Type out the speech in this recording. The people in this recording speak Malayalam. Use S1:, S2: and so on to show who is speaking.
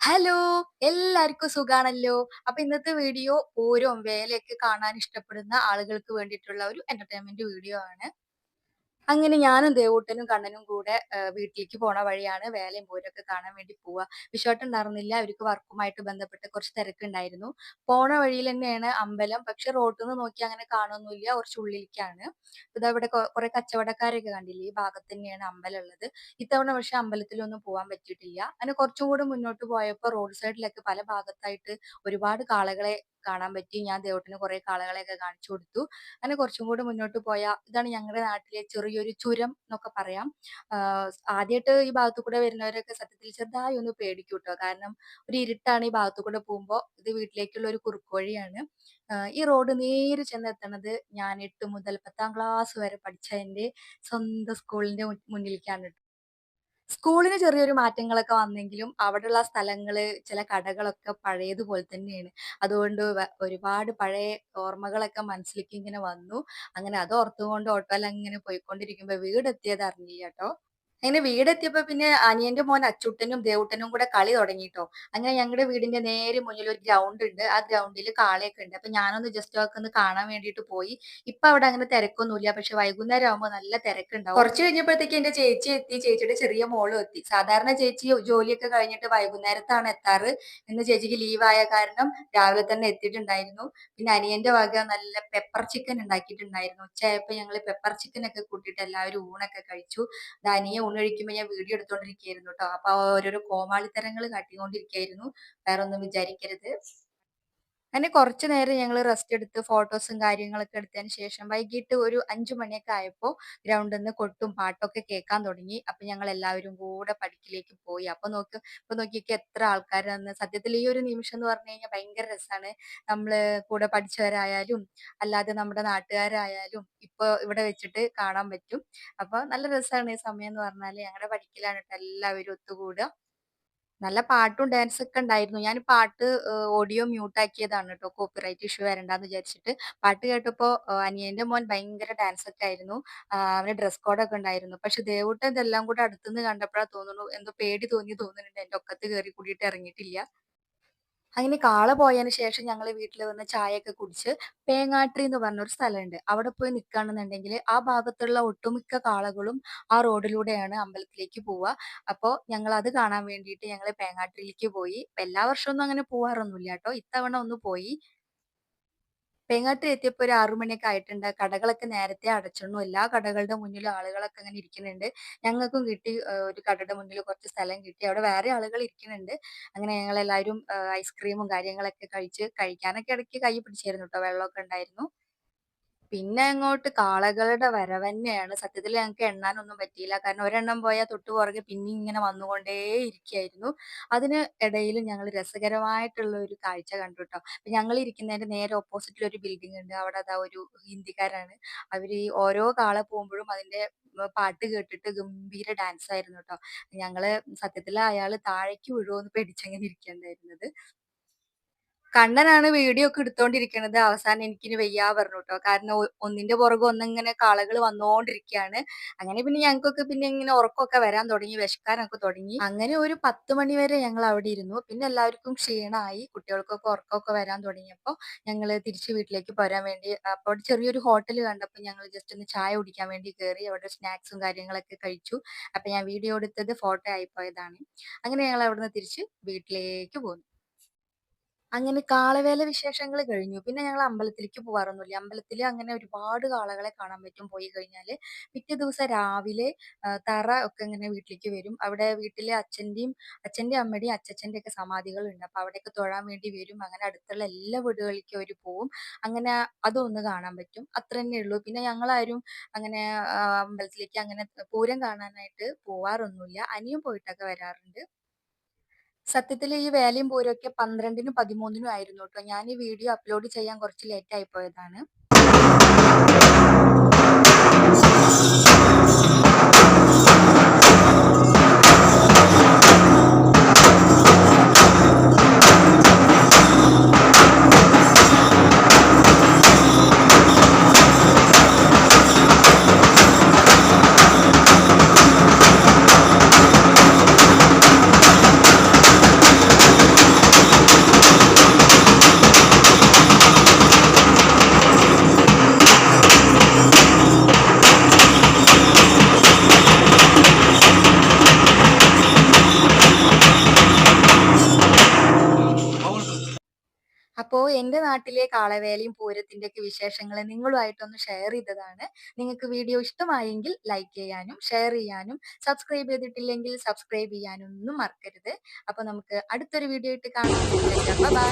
S1: ഹലോ എല്ലാവർക്കും സുഖാണല്ലോ. അപ്പൊ ഇന്നത്തെ വീഡിയോ ഓരോ വേലയൊക്കെ കാണാൻ ഇഷ്ടപ്പെടുന്ന ആളുകൾക്ക് വേണ്ടിയിട്ടുള്ള ഒരു എന്റർടൈൻമെന്റ് വീഡിയോ ആണ്. അങ്ങനെ ഞാനും ദേവൂട്ടനും കണ്ണനും കൂടെ വീട്ടിലേക്ക് പോണ വഴിയാണ് വേലയും പോരൊക്കെ കാണാൻ വേണ്ടി പോവുക വിശ്വാട്ടം ഉണ്ടായിരുന്നില്ല അവർക്ക് വർക്കുമായിട്ട് ബന്ധപ്പെട്ട് കുറച്ച് തിരക്കുണ്ടായിരുന്നു. പോണ വഴിയിൽ തന്നെയാണ് അമ്പലം. പക്ഷെ റോട്ടിൽ നിന്ന് നോക്കി അങ്ങനെ കാണുന്നില്ല കുറച്ച് ഉള്ളിലേക്കാണ്. ഇത് ഇവിടെ കുറെ കച്ചവടക്കാരൊക്കെ കണ്ടില്ലേ? ഈ ഭാഗത്ത് തന്നെയാണ് അമ്പലം ഉള്ളത്. ഇത്തവണ പക്ഷെ അമ്പലത്തിലൊന്നും പോകാൻ പറ്റിയിട്ടില്ല. അങ്ങനെ കുറച്ചും കൂടെ മുന്നോട്ട് പോയപ്പോൾ റോഡ് സൈഡിലൊക്കെ പല ഭാഗത്തായിട്ട് ഒരുപാട് കാളകളെ കാണാൻ പറ്റി. ഞാൻ ദേവട്ടിന് കുറെ കാളകളെയൊക്കെ കാണിച്ചു കൊടുത്തു. അങ്ങനെ കുറച്ചും കൂടി മുന്നോട്ട് പോയ ഇതാണ് ഞങ്ങളുടെ നാട്ടിലെ ചെറിയൊരു ചുരം എന്നൊക്കെ പറയാം. ആദ്യമായിട്ട് ഈ ഭാഗത്തു കൂടെ വരുന്നവരൊക്കെ സത്യത്തിൽ ചെറുതായി ഒന്ന് പേടിക്കും കേട്ടോ കാരണം ഒരു ഇരുട്ടാണ് ഈ ഭാഗത്തു കൂടെ പോകുമ്പോൾ ഇത് വീട്ടിലേക്കുള്ള ഒരു കുറുക്ക് വഴിയാണ്. ഈ റോഡ് നേരെ ചെന്നെത്തണത് ഞാൻ എട്ട് മുതൽ പത്താം ക്ലാസ് വരെ പഠിച്ച എന്റെ സ്വന്തം സ്കൂളിന്റെ മുന്നിലേക്കാണ്. സ്കൂളിന് ചെറിയൊരു മാറ്റങ്ങളൊക്കെ വന്നെങ്കിലും അവിടെയുള്ള സ്ഥലങ്ങൾ ചില കടകളൊക്കെ പഴയതുപോലെ തന്നെയാണ്. അതുകൊണ്ട് ഒരുപാട് പഴയ ഓർമ്മകളൊക്കെ മനസ്സിലേക്ക് ഇങ്ങനെ വന്നു. അങ്ങനെ അത് ഓർത്തുകൊണ്ട് ഓട്ടോയിൽ അങ്ങനെ പോയിക്കൊണ്ടിരിക്കുമ്പോ വീടെത്തിയത് അറിഞ്ഞില്ല കേട്ടോ അങ്ങനെ വീടെത്തിയപ്പോ പിന്നെ അനിയന്റെ മോൻ അച്ചുട്ടനും ദേവുട്ടനും കൂടെ കളി തുടങ്ങിട്ടോ. അങ്ങനെ ഞങ്ങളുടെ വീടിന്റെ നേരെ മുന്നിൽ ഒരു ഗ്രൗണ്ട് ഉണ്ട്. ആ ഗ്രൗണ്ടിൽ കാളയൊക്കെ ഉണ്ട്. അപ്പൊ ഞാനൊന്ന് ജസ്റ്റ് ഒക്കെ ഒന്ന് കാണാൻ വേണ്ടിയിട്ട് പോയി. ഇപ്പൊ അവിടെ അങ്ങനെ തിരക്കൊന്നുമില്ല. പക്ഷെ വൈകുന്നേരം ആകുമ്പോൾ നല്ല തിരക്കുണ്ടാവും. കുറച്ച് കഴിഞ്ഞപ്പോഴത്തേക്ക് എന്റെ ചേച്ചി എത്തി. ചേച്ചിയുടെ ചെറിയ മോളും എത്തി. സാധാരണ ചേച്ചി ജോലിയൊക്കെ കഴിഞ്ഞിട്ട് വൈകുന്നേരത്താണ് എത്താറ് ഇന്ന് ചേച്ചിക്ക് ലീവായ കാരണം രാവിലെ തന്നെ എത്തിയിട്ടുണ്ടായിരുന്നു. പിന്നെ അനിയന്റെ വക നല്ല പെപ്പർ ചിക്കൻ ഉണ്ടാക്കിയിട്ടുണ്ടായിരുന്നു. ഉച്ചയായപ്പോ ഞങ്ങൾ പെപ്പർ ചിക്കൻ ഒക്കെ കൂട്ടിയിട്ട് എല്ലാവരും ഊണൊക്കെ കഴിച്ചു. ദാനിയെ ഊണ് കഴിക്കുമ്പോൾ ഞാൻ വീഡിയോ എടുത്തോണ്ടിരിക്കുകയായിരുന്നു കേട്ടോ അപ്പൊ ഓരോരോ കോമാളിത്തരങ്ങൾ കാട്ടിക്കൊണ്ടിരിക്കുകയായിരുന്നു വേറെ ഒന്നും വിചാരിക്കരുത്. അങ്ങനെ കുറച്ചു നേരം ഞങ്ങൾ റെസ്റ്റ് എടുത്ത് ഫോട്ടോസും കാര്യങ്ങളൊക്കെ എടുത്തതിന് ശേഷം വൈകിട്ട് ഒരു അഞ്ചു മണിയൊക്കെ ആയപ്പോൾ ഗ്രൗണ്ടിൽ നിന്ന് കൊട്ടും പാട്ടൊക്കെ കേൾക്കാൻ തുടങ്ങി. അപ്പൊ ഞങ്ങൾ എല്ലാവരും കൂടെ പഠിക്കിലേക്ക് പോയി. അപ്പൊ നോക്ക് ഇപ്പൊ നോക്കിയൊക്കെ എത്ര ആൾക്കാരാന്ന് സത്യത്തിൽ ഈ ഒരു നിമിഷം എന്ന് പറഞ്ഞു കഴിഞ്ഞാൽ ഭയങ്കര രസമാണ് നമ്മൾ കൂടെ പഠിച്ചവരായാലും അല്ലാതെ നമ്മുടെ നാട്ടുകാരായാലും ഇപ്പൊ ഇവിടെ വെച്ചിട്ട് കാണാൻ പറ്റും. അപ്പൊ നല്ല രസമാണ് ഈ സമയം എന്ന് പറഞ്ഞാൽ ഞങ്ങളുടെ പഠിക്കലാണ് എല്ലാവരും ഒത്തുകൂടുക നല്ല പാട്ടും ഡാൻസ് ഒക്കെ ഉണ്ടായിരുന്നു. ഞാൻ പാട്ട് ഓഡിയോ മ്യൂട്ട് ആക്കിയതാണ് ട്ടോ. കോപ്പിറൈറ്റ് ഇഷ്യൂ വരണ്ടെന്ന് വിചാരിച്ചിട്ട്. പാട്ട് കേട്ടപ്പോ അനിയന്റെ മോൻ ഭയങ്കര ഡാൻസ് ഒക്കെ ആയിരുന്നു. അവന്റെ അവന് ഡ്രസ് കോഡൊക്കെ ഉണ്ടായിരുന്നു. പക്ഷെ ദേവൂട്ടൻ ഇതെല്ലാം കൂടെ അടുത്തുനിന്ന് കണ്ടപ്പോഴാ തോന്നുന്നു എന്തോ പേടി തോന്നി തോന്നുന്നുണ്ട്. എന്റെ ഒക്കത്ത് കേറി കൂടിയിട്ട് ഇറങ്ങിയിട്ടില്ല. അങ്ങനെ കാള പോയതിന് ശേഷം ഞങ്ങൾ വീട്ടിൽ വന്ന് ചായയൊക്കെ കുടിച്ച് പേങ്ങാട്രി എന്ന് പറഞ്ഞൊരു സ്ഥലമുണ്ട്. അവിടെ പോയി നിൽക്കുകയാണെന്നുണ്ടെങ്കിൽ ആ ഭാഗത്തുള്ള ഒട്ടുമിക്ക കാളകളും ആ റോഡിലൂടെയാണ് അമ്പലത്തിലേക്ക് പോവുക. അപ്പോൾ ഞങ്ങൾ അത് കാണാൻ വേണ്ടിയിട്ട് ഞങ്ങൾ പേങ്ങാട്രിയിലേക്ക് പോയി. എല്ലാ വർഷമൊന്നും അങ്ങനെ പോവാറൊന്നുമില്ല കേട്ടോ. ഇത്തവണ ഒന്ന് പോയി. പേങ്ങാട്ട് എത്തിയപ്പോ ഒരു 6 മണിയൊക്കെ ആയിട്ടുണ്ട്. കടകളൊക്കെ നേരത്തെ അടച്ചിരുന്നു. എല്ലാ കടകളുടെ മുന്നിലും ആളുകളൊക്കെ അങ്ങനെ ഇരിക്കുന്നുണ്ട്. ഞങ്ങൾക്കും കിട്ടി ഒരു കടയുടെ മുന്നിൽ കുറച്ച് സ്ഥലം കിട്ടി. അവിടെ വേറെ ആളുകൾ ഇരിക്കുന്നുണ്ട്. അങ്ങനെ ഞങ്ങൾ എല്ലാവരും ഐസ്ക്രീമും കാര്യങ്ങളൊക്കെ കഴിച്ച് കഴിക്കാനൊക്കെ ഇടയ്ക്ക് കൈ പിടിച്ചായിരുന്നു കേട്ടോ വെള്ളമൊക്കെ ഉണ്ടായിരുന്നു. പിന്നെ അങ്ങോട്ട് കാളകളുടെ വരവന്നെയാണ്. സത്യത്തിൽ ഞങ്ങൾക്ക് എണ്ണാനൊന്നും പറ്റിയില്ല. കാരണം ഒരെണ്ണം പോയാൽ തൊട്ട് പുറകെ പിന്നെ ഇങ്ങനെ വന്നുകൊണ്ടേ ഇരിക്കുകയായിരുന്നു അതിന് ഇടയിൽ ഞങ്ങൾ രസകരമായിട്ടുള്ള ഒരു കാഴ്ച കണ്ടുട്ടോ. ഞങ്ങൾ ഇരിക്കുന്നതിന്റെ നേരെ ഓപ്പോസിറ്റിൽ ഒരു ബിൽഡിംഗ് ഉണ്ട്. അവിടെ അതാ ഒരു ഹിന്ദിക്കാരാണ്. അവർ ഈ ഓരോ കാള പോകുമ്പോഴും അതിന്റെ പാട്ട് കേട്ടിട്ട് ഗംഭീര ഡാൻസ് ആയിരുന്നു കേട്ടോ ഞങ്ങൾ സത്യത്തിൽ അയാൾ താഴേക്ക് വീഴുവോന്ന് പേടിച്ചങ്ങനെ ഇരിക്കണ്ടായിരുന്നത്. കണ്ണനാണ് വീഡിയോ ഒക്കെ എടുത്തോണ്ടിരിക്കണത്. അവസാനം എനിക്കിനി വയ്യാ പറഞ്ഞു കേട്ടോ കാരണം ഒന്നിന്റെ പുറകെ ഒന്നിങ്ങനെ കാളകൾ വന്നുകൊണ്ടിരിക്കുകയാണ് അങ്ങനെ പിന്നെ ഞങ്ങൾക്കൊക്കെ പിന്നെ ഇങ്ങനെ ഉറക്കമൊക്കെ വരാൻ തുടങ്ങി. വിശക്കാനൊക്കെ തുടങ്ങി. അങ്ങനെ ഒരു 10 മണി വരെ ഞങ്ങൾ അവിടെ ഇരുന്നു. പിന്നെ എല്ലാവർക്കും ക്ഷീണമായി. കുട്ടികൾക്കൊക്കെ ഉറക്കമൊക്കെ വരാൻ തുടങ്ങിയപ്പോൾ ഞങ്ങൾ തിരിച്ച് വീട്ടിലേക്ക് പോരാൻ വേണ്ടി അപ്പൊ അവിടെ ചെറിയൊരു ഹോട്ടൽ കണ്ടപ്പോൾ ഞങ്ങൾ ജസ്റ്റ് ഒന്ന് ചായ കുടിക്കാൻ വേണ്ടി കയറി അവിടെ സ്നാക്സും കാര്യങ്ങളൊക്കെ കഴിച്ചു. അപ്പൊ ഞാൻ വീഡിയോ എടുത്തത് ഫോട്ടോ ആയിപ്പോയതാണ്. അങ്ങനെ ഞങ്ങൾ അവിടുന്ന് തിരിച്ച് വീട്ടിലേക്ക് പോന്നു. അങ്ങനെ കാളവേല വിശേഷങ്ങൾ കഴിഞ്ഞു. പിന്നെ ഞങ്ങൾ അമ്പലത്തിലേക്ക് പോവാറൊന്നുമില്ല. അമ്പലത്തിൽ അങ്ങനെ ഒരുപാട് കാളകളെ കാണാൻ പറ്റും പോയി കഴിഞ്ഞാൽ. പിറ്റേ ദിവസം രാവിലെ തറ ഒക്കെ ഇങ്ങനെ വീട്ടിലേക്ക് വരും. അവിടെ വീട്ടിലെ അച്ഛന്റെയും അച്ഛന്റെയും അമ്മയുടെയും അച്ചച്ചന്റെയും ഒക്കെ സമാധികളുണ്ട്. അപ്പൊ അവിടെയൊക്കെ തൊഴാൻ വേണ്ടി വരും. അങ്ങനെ അടുത്തുള്ള എല്ലാ വീടുകളിലേക്കും അവർ പോവും. അങ്ങനെ അതൊന്ന് കാണാൻ പറ്റും. അത്രന്നെ ഉള്ളൂ. പിന്നെ ഞങ്ങളാരും അങ്ങനെ അമ്പലത്തിലേക്ക് അങ്ങനെ പൂരം കാണാനായിട്ട് പോവാറൊന്നുമില്ല. അനിയൻ പോയിട്ടൊക്കെ വരാറുണ്ട്. സത്യത്തിൽ ഈ വേലയും പോരൊക്കെ പന്ത്രണ്ടിനും പതിമൂന്നിനും ആയിരുന്നു കേട്ടോ ഞാൻ ഈ വീഡിയോ അപ്ലോഡ് ചെയ്യാൻ കുറച്ച് ലേറ്റ് ആയി പോയതാണ്. അപ്പോ എന്റെ നാട്ടിലെ കാളവേലയും പൂരത്തിന്റെ ഒക്കെ വിശേഷങ്ങൾ നിങ്ങളുമായിട്ടൊന്ന് ഷെയർ ചെയ്തതാണ്. നിങ്ങൾക്ക് വീഡിയോ ഇഷ്ടമായെങ്കിൽ ലൈക്ക് ചെയ്യാനും ഷെയർ ചെയ്യാനും സബ്സ്ക്രൈബ് ചെയ്തിട്ടില്ലെങ്കിൽ സബ്സ്ക്രൈബ് ചെയ്യാനും ഒന്നും മറക്കരുത്. അപ്പോൾ നമുക്ക് അടുത്തൊരു വീഡിയോ ഇട്ട് കാണാം. ബൈ.